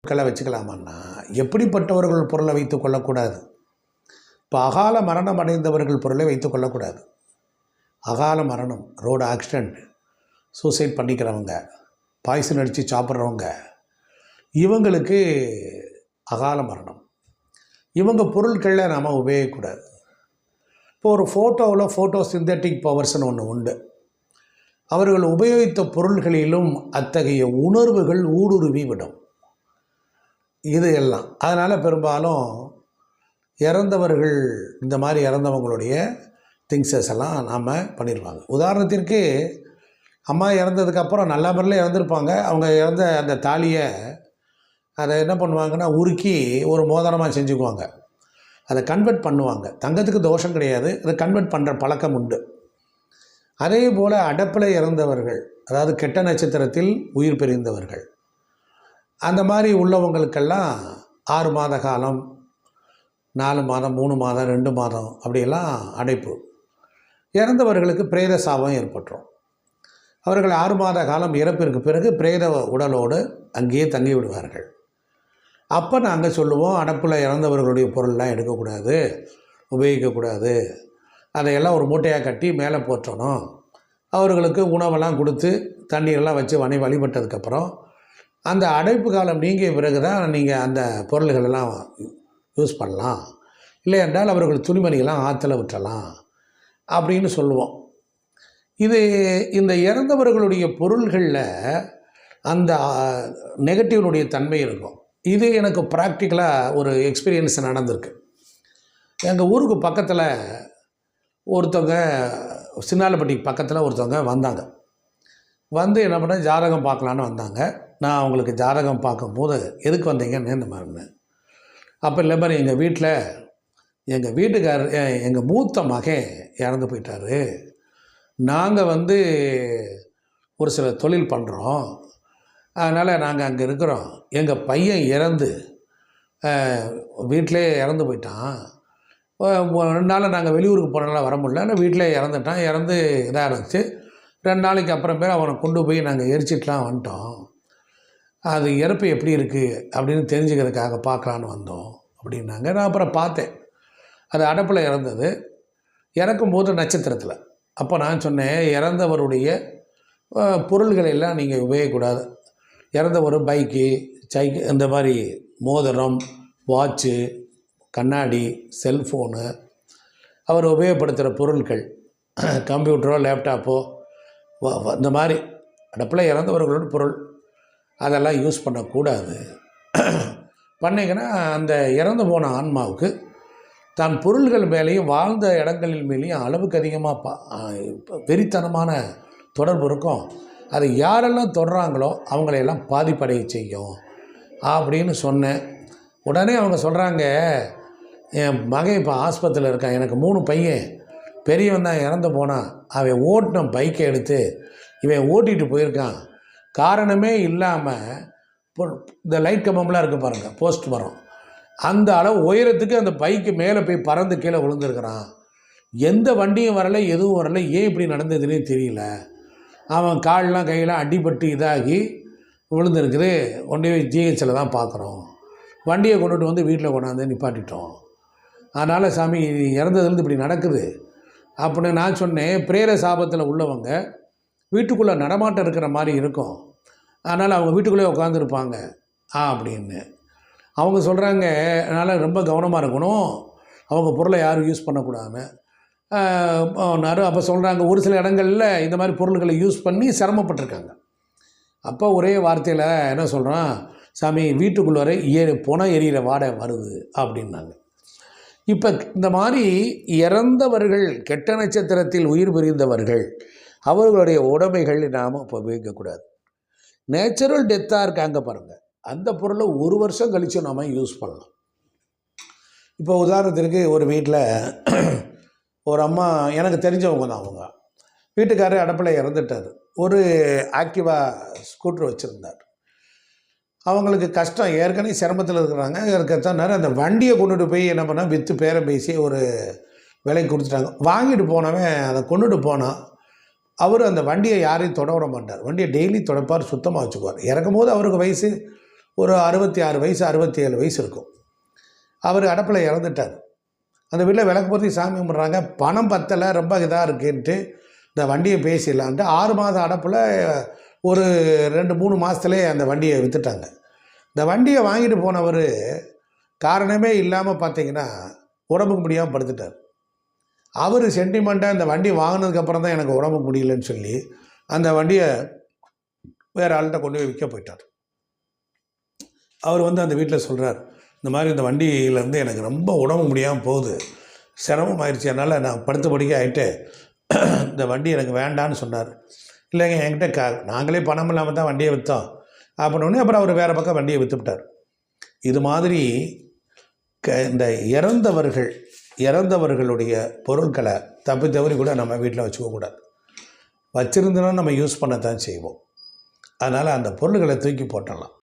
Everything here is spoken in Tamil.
பொருட்களை வச்சுக்கலாமான்னா எப்படிப்பட்டவர்கள் பொருளை வைத்து கொள்ளக்கூடாது? இப்போ அகால மரணம் அடைந்தவர்கள் பொருளை வைத்து கொள்ளக்கூடாது. அகால மரணம் ரோடு ஆக்சிடெண்ட் சூசைட் பண்ணிக்கிறவங்க பாய்சன் அடித்து சாப்பிட்றவங்க இவங்களுக்கு அகால மரணம். இவங்க பொருட்களில் நாம் உபயோகிக்கக்கூடாது. இப்போ ஒரு ஃபோட்டோவில் ஃபோட்டோ சிந்தட்டிக் பவர்ஸ்னு ஒன்று உண்டு. அவர்கள் உபயோகித்த பொருள்களிலும் அத்தகைய உணர்வுகள் ஊடுருவி விடும். இது எல்லாம். அதனால் பெரும்பாலும் இறந்தவர்கள் இந்த மாதிரி இறந்தவங்களுடைய திங்ஸஸ் எல்லாம் நாம் பண்ணிடுவாங்க உதாரணத்திற்கு அம்மா இறந்ததுக்கப்புறம் நல்ல முறையில் இறந்துருப்பாங்க. அவங்க இறந்த அந்த தாலியை அதை என்ன பண்ணுவாங்கன்னா உருக்கி ஒரு மோதிரமாக செஞ்சுக்குவாங்க. அதை கன்வெர்ட் பண்ணுவாங்க. தங்கத்துக்கு தோஷம் கிடையாது. அதை கன்வெர்ட் பண்ணுற பழக்கம் உண்டு. அதே போல் அடப்பில் இறந்தவர்கள் அதாவது கெட்ட நட்சத்திரத்தில் உயிர் பிரிந்தவர்கள். அந்த மாதிரி உள்ளவங்களுக்கெல்லாம் ஆறு மாத காலம் நாலு மாதம் மூணு மாதம் ரெண்டு மாதம் அப்படியெல்லாம் அடைப்பு. இறந்தவர்களுக்கு பிரேத சாபம் ஏற்பட்டுரும். அவர்கள் ஆறு மாத காலம் இறப்பிற்கு பிறகு பிரேத உடலோடு அங்கேயே தங்கி விடுவார்கள். அப்போ நாங்கள் சொல்லுவோம் அடப்பில் இறந்தவர்களுடைய பொருள்லாம் எடுக்கக்கூடாது உபயோகிக்கக்கூடாது. அதையெல்லாம் ஒரு மூட்டையாக கட்டி மேலே போற்றணும். அவர்களுக்கு உணவெல்லாம் கொடுத்து தண்ணீரெல்லாம் வச்சு வணி வழிபட்டதுக்கப்புறம் அந்த அடைப்பு காலம் நீங்கிய பிறகு தான் நீங்கள் அந்த பொருள்களெல்லாம் யூஸ் பண்ணலாம். இல்லை என்றால் அவர்கள் துணிமணிகள்லாம் ஆற்றுல விட்டுறலாம் அப்படின்னு சொல்லுவோம். இது இந்த இறந்தவர்களுடைய பொருள்களில் அந்த நெகட்டிவ்னுடைய தன்மை இருக்கும். இது எனக்கு ப்ராக்டிக்கலாக ஒரு எக்ஸ்பீரியன்ஸ் நடந்திருக்கு. எங்கள் ஊருக்கு பக்கத்தில் ஒருத்தவங்க சின்னாலப்பட்டிக்கு பக்கத்தில் ஒருத்தவங்க வந்தாங்க. வந்து என்ன பண்ண ஜாதகம் பார்க்கலான்னு வந்தாங்க. நான் அவங்களுக்கு ஜாதகம் பார்க்கும்போது எதுக்கு வந்தீங்கன்னு? இந்த மாதிரின்னு அப்போ இல்லை மாதிரி எங்கள் வீட்டில் எங்கள் வீட்டுக்கார் எங்கள் மூத்த மகன் இறந்து போயிட்டாரு. நாங்கள் வந்து ஒரு சில தொழில் பண்ணுறோம் அதனால் நாங்கள் அங்கே இருக்கிறோம். எங்கள் பையன் இறந்து வீட்டிலே இறந்து போயிட்டான். ரெண்டு நாள் நாங்கள் வெளியூருக்கு போனால வர முடியல. ஆனால் வீட்டிலே இறந்துட்டான். இறந்து இதாக இருந்துச்சு ரெண்டு நாளைக்கு அப்புறம் பேர் அவனை கொண்டு போய் நாங்கள் எரிச்சிட்டுலாம் வந்துட்டோம். அது இறப்பு எப்படி இருக்குது அப்படின்னு தெரிஞ்சுக்கிறதுக்காக பார்க்கலான்னு வந்தோம் அப்படின்னாங்க. நான் அப்புறம் பார்த்தேன். அது அடப்பில் இறந்தது. இறக்கும்போது நட்சத்திரத்தில். அப்போ நான் சொன்னேன் இறந்தவருடைய பொருள்களை எல்லாம் நீங்கள் உபயோகக்கூடாது இறந்தவர் பைக்கு சைக்கு இந்த மாதிரி மோதிரம் வாட்ச்சு கண்ணாடி செல்ஃபோனு அவர் உபயோகப்படுத்துகிற பொருட்கள் கம்ப்யூட்டரோ லேப்டாப்போ இந்த மாதிரி அடுப்பில் இறந்தவர்களோட பொருள் அதெல்லாம் யூஸ் பண்ணக்கூடாது. பண்ணிங்கன்னா அந்த இறந்து போன ஆன்மாவுக்கு தான் பொருள்கள் மேலேயும் வாழ்ந்த இடங்களின் மேலேயும் அளவுக்கு அதிகமாக பா வெறித்தனமான தொடர்பு இருக்கும். அதை யாரெல்லாம் தொடுறாங்களோ அவங்களையெல்லாம் பாதிப்படைய செய்யும். அப்படின்னு சொன்னேன். உடனே அவங்க சொல்கிறாங்க என் மகன் இப்போ ஆஸ்பத்திரியில் இருக்கான். எனக்கு மூணு பையன். பெரியவன் தான் இறந்து போனான். அவன் ஓட்டின பைக்கை எடுத்து இவன் ஓட்டிகிட்டு போயிருக்கான். காரணமே இல்லாமல் இந்த லைட் கம்பம்லாம் இருக்குது பாருங்கள் போஸ்ட் மரம். அந்த அளவு உயரத்துக்கு அந்த பைக்கு மேலே போய் பறந்து கீழே விழுந்துருக்கிறான். எந்த வண்டியும் வரல எதுவும் வரல ஏன் இப்படி நடந்ததுன்னே தெரியல. அவன் கால்லாம் கையெல்லாம் அடிபட்டு இதாகி விழுந்திருக்குது. ஒன்றே போய் ஜிஹெச்சில் தான் பார்க்குறோம் வண்டியை கொண்டுட்டு வந்து வீட்டில் கொண்டாந்து நிப்பாட்டிட்டோம். அதனால் சாமி இறந்ததுலேருந்து இப்படி நடக்குது. அப்படின்னு நான் சொன்னேன். பிரேர சாபத்தில் உள்ளவங்க வீட்டுக்குள்ளே நடமாட்டம் இருக்கிற மாதிரி இருக்கும். அதனால் அவங்க வீட்டுக்குள்ளே உட்காந்துருப்பாங்க ஆ அப்படின்னு. அவங்க சொல்கிறாங்க அதனால் ரொம்ப கவனமாக இருக்கணும். அவங்க பொருளை யாரும் யூஸ் பண்ணக்கூடாதுன்னு அப்போ சொல்கிறாங்க ஒரு சில இடங்களில் இந்த மாதிரி பொருள்களை யூஸ் பண்ணி சிரமப்பட்டிருக்காங்க. அப்போ ஒரே வார்த்தையில் என்ன சொல்கிறான் சாமி வீட்டுக்குள்ளார ஏ புனம் எரியிற வாடை வருது. அப்படின்னாங்க. இப்போ இந்த மாதிரி இறந்தவர்கள் கெட்ட நட்சத்திரத்தில் உயிர் பிரிந்தவர்கள் அவர்களுடைய உடைமைகள் நாம் இப்போ உபயோகிக்கக்கூடாது நேச்சுரல் டெத்தாக இருக்காங்க பாருங்கள் அந்த பொருளை ஒரு வருஷம் கழித்து நாம் யூஸ் பண்ணலாம். இப்போ உதாரணத்திற்கு ஒரு வீட்டில் ஒரு அம்மா எனக்கு தெரிஞ்சவங்க தான் அவங்க. வீட்டுக்காரர் அடப்பில் இறந்துட்டார். ஒரு ஆக்டிவா ஸ்கூட்டர் வச்சுருந்தார். அவங்களுக்கு கஷ்டம். ஏற்கனவே சிரமத்தில் இருக்கிறாங்க. இருக்கத்தானாரு அந்த வண்டியை கொண்டுட்டு போய் என்ன பண்ணால் விற்று பேரம் பேசி ஒரு விலைக்கு கொடுத்துட்டாங்க. வாங்கிட்டு போனவன் அதை கொண்டுட்டு போனான் அவர் அந்த வண்டியை யாரையும் தொட விட மாட்டார். வண்டியை டெய்லி தொடப்பார் சுத்தமாக வச்சுக்குவார். இறக்கும் போது அவருக்கு வயசு ஒரு அறுபத்தி ஆறு வயசு அறுபத்தி ஏழு வயசு இருக்கும். அவர் அடப்பில் இறந்துட்டார். அந்த வீட்டில் விளக்கு பொருத்தி சாமி கும்பிட்றாங்க. பணம் பத்தலை ரொம்ப இதாக இருக்குன்ட்டு. இந்த வண்டியை பேசிடலான்ட்டு ஆறு மாதம் அடப்பில் ஒரு ரெண்டு மூணு மாதத்துலேயே அந்த வண்டியை விற்றுட்டாங்க இந்த வண்டியை வாங்கிட்டு போனவர் காரணமே இல்லாமல் பார்த்தீங்கன்னா உடம்புக்கு முடியாமல் படுத்துட்டார். அவர் சென்டிமெண்ட்டாக இந்த வண்டி வாங்கினதுக்கப்புறம் தான் எனக்கு உடம்பு முடியலன்னு சொல்லி அந்த வண்டியை வேறு ஆள்கிட்ட கொண்டு போய் விற்க போயிட்டார். அவர் வந்து அந்த வீட்டில் சொல்கிறார் இந்த மாதிரி இந்த வண்டியிலேருந்து எனக்கு ரொம்ப உடம்பு முடியாமல் போகுது. சிரமம் ஆயிடுச்சு அதனால் நான் படுத்த படிக்க ஆகிட்டு இந்த வண்டி எனக்கு வேண்டான்னு சொன்னார். இல்லைங்க என்கிட்ட க நாங்களே பணம் இல்லாமல் தான் வண்டியை விற்றோம் அப்படின்னோடனே அப்புறம் அவர் வேறு பக்கம் வண்டியை விற்றுவிட்டார் இது மாதிரி க இந்த இறந்தவர்கள் இறந்தவர்களுடைய பொருட்களை தப்பி தவறி கூட நம்ம வீட்டில் வச்சுக்கக்கூடாது வச்சுருந்தோன்னா நம்ம யூஸ் பண்ண தான் செய்வோம். அதனால் அந்த பொருள்களை தூக்கி போட்டலாம்